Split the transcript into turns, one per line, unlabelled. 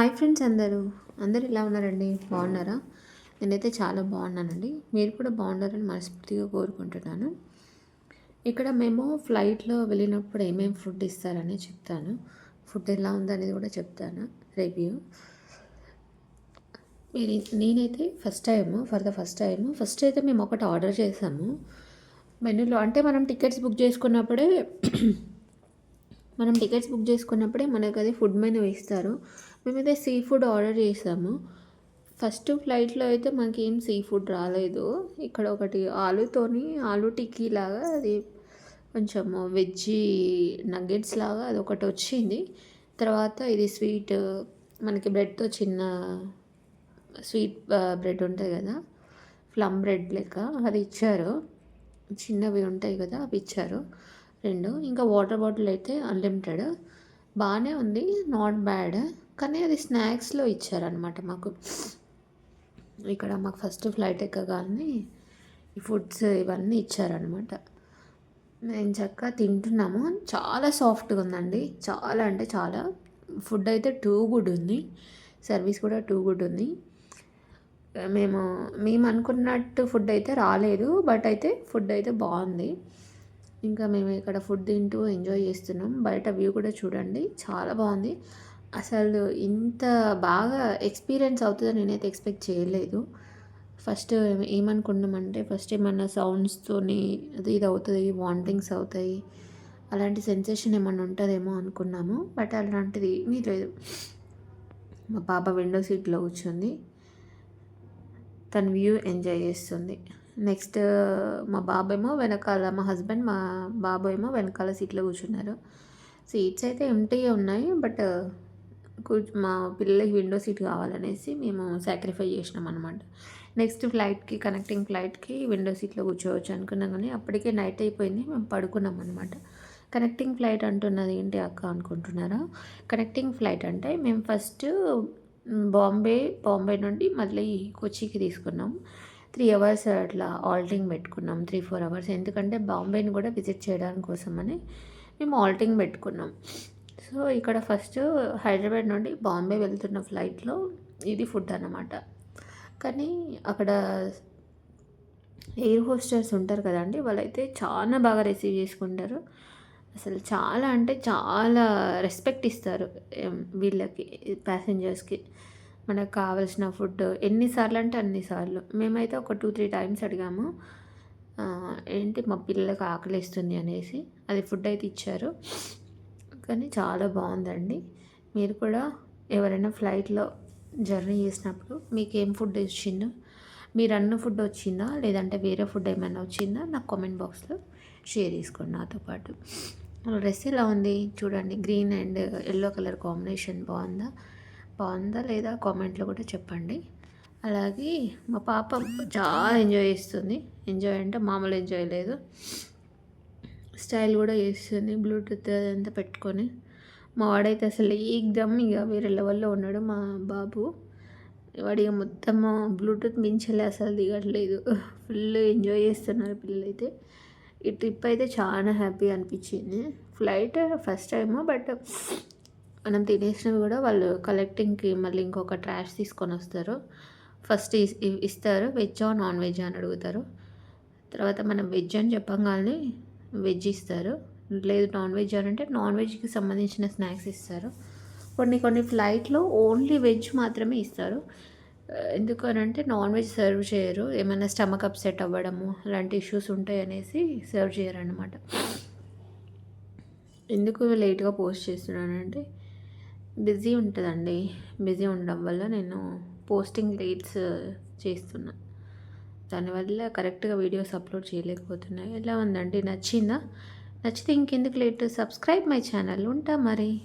Hi friends అందరూ. అందరు ఎలా ఉన్నారండి? బాగున్నారా? నేనైతే చాలా బాగున్నానండి. మీరు కూడా బాగున్నారని మనస్ఫూర్తిగా కోరుకుంటున్నాను. ఇక్కడ మేము ఫ్లైట్లో వెళ్ళినప్పుడు ఏమేమి ఫుడ్ ఇస్తారని చెప్తాను. ఫుడ్ ఎలా ఉందనేది కూడా చెప్తాను. రివ్యూ. మీరు నేనైతే first time for the first time first అయితే మేము ఒకటి ఆర్డర్ చేసాము. మెనూలో అంటే మనం టికెట్స్ బుక్ చేసుకున్నప్పుడే మనం టికెట్స్ బుక్ చేసుకున్నప్పుడే మనకు అది ఫుడ్ మెనూ ఇస్తారు. మేమైతే సీ ఫుడ్ ఆర్డర్ చేసాము. ఫస్ట్ ఫ్లైట్లో అయితే మనకి ఏం సీ ఫుడ్ రాలేదు. ఇక్కడ ఒకటి ఆలుతోని ఆలు టిక్కీ లాగా అది కొంచెం వెజ్జీ నగ్గెట్స్ లాగా అది ఒకటి వచ్చింది. తర్వాత ఇది స్వీట్ మనకి బ్రెడ్తో చిన్న స్వీట్ బ్రెడ్ ఉంటుంది కదా ఫ్లమ్ బ్రెడ్ లెక్క అది ఇచ్చారు. చిన్నవి ఉంటాయి కదా అవి ఇచ్చారు. రెండు. ఇంకా వాటర్ బాటిల్ అయితే అన్లిమిటెడ్ బాగానే ఉంది. నాట్ బ్యాడ్ కానీ అది స్నాక్స్లో ఇచ్చారనమాట మాకు. ఇక్కడ మాకు ఫస్ట్ ఫ్లైట్ ఎక్కగానే ఈ ఫుడ్స్ ఇవన్నీ ఇచ్చారనమాట మేము చక్కగా తింటున్నాము. చాలా సాఫ్ట్గా ఉందండి. చాలా అంటే చాలా. ఫుడ్ అయితే టూ గుడ్ ఉంది. సర్వీస్ కూడా టూ గుడ్ ఉంది. మేము మేము అనుకున్నట్టు ఫుడ్ అయితే రాలేదు. బట్ అయితే ఫుడ్ అయితే బాగుంది. ఇంకా మేము ఇక్కడ ఫుడ్ తింటూ ఎంజాయ్ చేస్తున్నాం. బయట వ్యూ కూడా చూడండి. చాలా బాగుంది. అసలు ఇంత బాగా ఎక్స్పీరియన్స్ అవుతుందని నేనైతే ఎక్స్పెక్ట్ చేయలేదు. ఫస్ట్ ఏమనుకున్నామంటే ఫస్ట్ ఏమన్నా సౌండ్స్తోని అది ఇది అవుతుంది వాంటింగ్స్ అవుతాయి అలాంటి సెన్సేషన్ ఏమన్నా ఉంటుందేమో అనుకున్నాము. బట్ అలాంటిది ఏమీ లేదు. మా పాప విండో సీట్లో కూర్చుంది. తన వ్యూ ఎంజాయ్ చేస్తుంది. నెక్స్ట్ మా బాబేమో వెనకాల మా హస్బెండ్ మా బాబు ఏమో వెనకాల సీట్లో కూర్చున్నారు. సీట్స్ అయితే ఎంటీగా ఉన్నాయి బట్ మా పిల్లలకి విండో సీట్ కావాలనేసి మేము సాక్రిఫై చేసినాం అనమాట నెక్స్ట్ ఫ్లైట్కి కనెక్టింగ్ ఫ్లైట్కి విండో సీట్లో కూర్చోవచ్చు అనుకున్నాం కానీ అప్పటికే నైట్ అయిపోయింది మేము పడుకున్నాం అనమాట కనెక్టింగ్ ఫ్లైట్ అంటున్నది ఏంటి అక్క అనుకుంటున్నారా? కనెక్టింగ్ ఫ్లైట్ అంటే మేము ఫస్ట్ బాంబే బాంబే నుండి మళ్ళీ కొచ్చికి తీసుకున్నాం. త్రీ అవర్స్ అట్లా ఆల్టింగ్ పెట్టుకున్నాం త్రీ ఫోర్ అవర్స్. ఎందుకంటే బాంబేని కూడా విజిట్ చేయడానికి కోసమని మేము ఆల్టింగ్ పెట్టుకున్నాం. సో ఇక్కడ ఫస్ట్ హైదరాబాద్ నుండి బాంబే వెళ్తున్న ఫ్లైట్లో ఇది ఫుడ్ అన్నమాట. కానీ అక్కడ ఎయిర్ హోస్టర్స్ ఉంటారు కదండి వాళ్ళైతే చాలా బాగా రిసీవ్ చేసుకుంటారు. అసలు చాలా అంటే చాలా రెస్పెక్ట్ ఇస్తారు వీళ్ళకి ప్యాసింజర్స్కి. మనకు కావాల్సిన ఫుడ్. ఎన్నిసార్లు అంటే అన్నిసార్లు. మేమైతే ఒక టూ త్రీ టైమ్స్ అడిగాము. ఏంటి మా పిల్లలకు ఆకలిస్తుంది అనేసి. అది ఫుడ్ అయితే ఇచ్చారు. కానీ చాలా బాగుందండి. మీరు కూడా ఎవరైనా ఫ్లైట్లో జర్నీ చేసినప్పుడు మీకు ఏం ఫుడ్ ఇచ్చిందో మీరు అన్న ఫుడ్ వచ్చిందా? లేదంటే వేరే ఫుడ్ ఏమైనా వచ్చిందా? నాకు కామెంట్ బాక్స్లో షేర్ చేసుకోండి నాతో పాటు. డ్రెస్ ఎలా ఉంది? చూడండి. Green and yellow colour combination బాగుందా? బాగుందా లేదా కామెంట్లో కూడా చెప్పండి. అలాగే మా పాప చాలా ఎంజాయ్ చేస్తుంది. ఎంజాయ్ అంటే మామూలు ఎంజాయ్ లేదు. స్టైల్ కూడా చేస్తుంది. బ్లూటూత్ అదంతా పెట్టుకొని. మా వాడైతే అసలు ఏదమ్ ఇక వేరే లెవెల్లో ఉన్నాడు మా బాబు. వాడి మొత్తం బ్లూటూత్ మించలే అసలు దిగట్లేదు. ఫుల్ ఎంజాయ్ చేస్తున్నారు పిల్లలైతే. ఈ ట్రిప్ అయితే చాలా హ్యాపీ అనిపించింది. ఫ్లైట్ ఫస్ట్ టైము బట్ మనం తినేసినవి కూడా వాళ్ళు కలెక్టింగ్కి మళ్ళీ ఇంకొక ట్రాష్ తీసుకొని వస్తారు. ఫస్ట్ ఇస్తారు. వెజ్ నాన్ వెజ్ అని అడుగుతారు. తర్వాత మనం వెజ్ అని చెప్పగానే వెజ్ ఇస్తారు. లేదు నాన్ వెజ్ అని అంటే నాన్ వెజ్కి సంబంధించిన స్నాక్స్ ఇస్తారు. కొన్ని కొన్ని ఫ్లైట్లో ఓన్లీ వెజ్ మాత్రమే ఇస్తారు. ఎందుకనంటే నాన్ వెజ్ సర్వ్ చేయరు. ఏమైనా స్టమక్ అప్సెట్ అవ్వడము అలాంటి ఇష్యూస్ ఉంటాయి అనేసి సర్వ్ చేయరు అనమాట ఎందుకు లేట్గా పోస్ట్ చేస్తున్నానంటే బిజీ ఉంటుందండి. బిజీ ఉండడం వల్ల నేను పోస్టింగ్ లేట్స్ చేస్తున్నా. దానివల్ల కరెక్ట్గా వీడియోస్ అప్లోడ్ చేయలేకపోతున్నాయి. ఎలా ఉందండి? నచ్చిందా? నచ్చితే ఇంకెందుకు లేట్? Subscribe my channel. ఉంటా మరి.